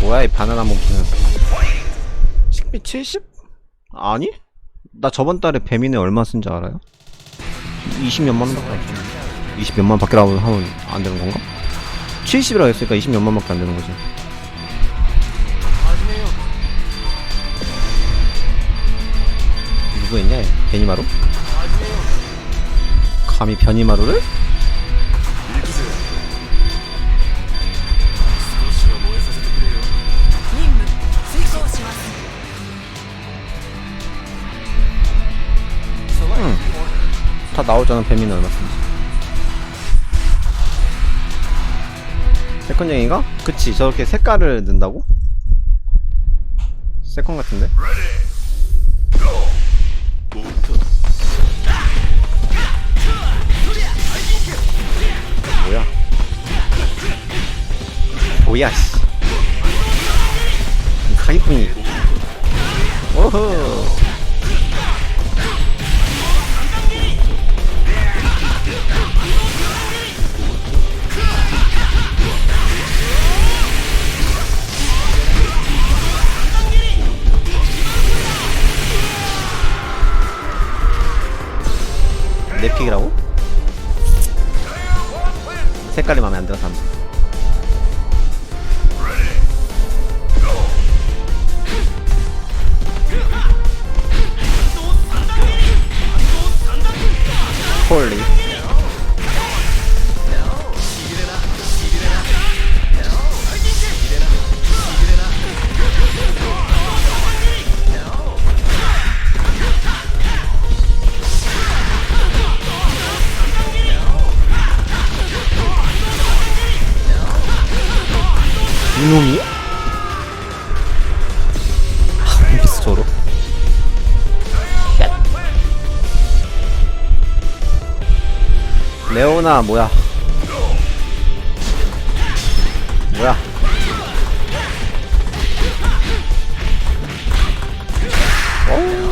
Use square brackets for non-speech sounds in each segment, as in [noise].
뭐야 이 바나나 몽키는 식비 70? 아니? 나 저번 달에 배민에 얼마 쓴 줄 알아요? 20몇만 원밖에 안 20몇만 밖에 하면 안 되는 건가? 70이라고 했으니까 20몇만 밖에 안 되는 거지 누구였냐? 베니마루? 감히 베니마루를? 응. 다 나오잖아 뱀이는 얼마든지 세컨쟁이가? 그치 저렇게 색깔을 넣는다고? 세컨 같은데? 뭐야 씨. 사기꾼이 오호. 내 픽이라고? 색깔이 마음에 안 들어서 안홀 이놈이? 아, 미스 저로. 레오나 뭐야? 뭐야? 어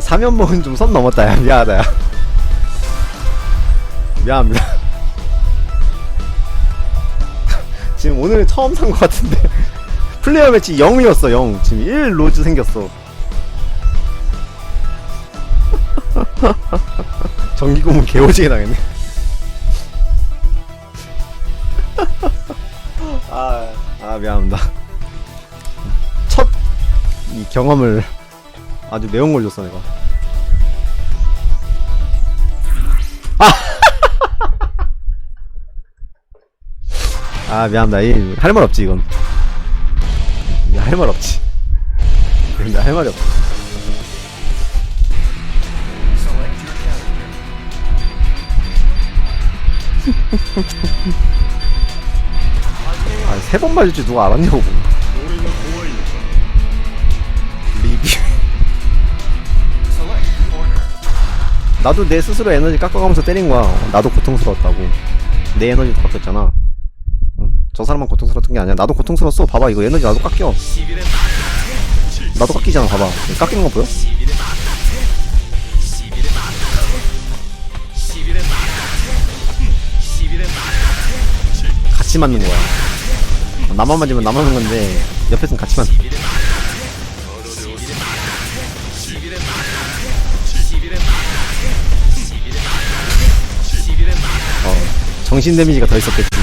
사면목은 좀 선 넘었다 야. 미안하다 야. 미안합니다. 지금 오늘 처음 산 것 같은데. 플레이어 매치 0이었어 0 지금 1 로즈 생겼어. 전기 고문 개오지게 당했네. 아, 아 미안합니다. 첫 이 경험을 아주 매운 걸 줬어 내가. 아, [laughs] 아 미안합니다. 할 말 없지 이건. 할 말 없지. 할 말이 없어 아 세 번 맞을 줄 누가 알았냐고 나도 내 스스로 에너지 깎아가면서 때린 거야. 나도 고통스러웠다고. 내 에너지도 깎였잖아. 응? 저 사람만 고통스러웠던 게 아니야. 나도 고통스러웠어. 봐봐, 이거 에너지 나도 깎여. 나도 깎이잖아, 봐봐. 깎이는 거 보여? 같이 맞는 거야. 나만 맞으면 나만 맞는 건데, 옆에서는 같이 맞는 거야. 정신 데미지가 더 있었겠지.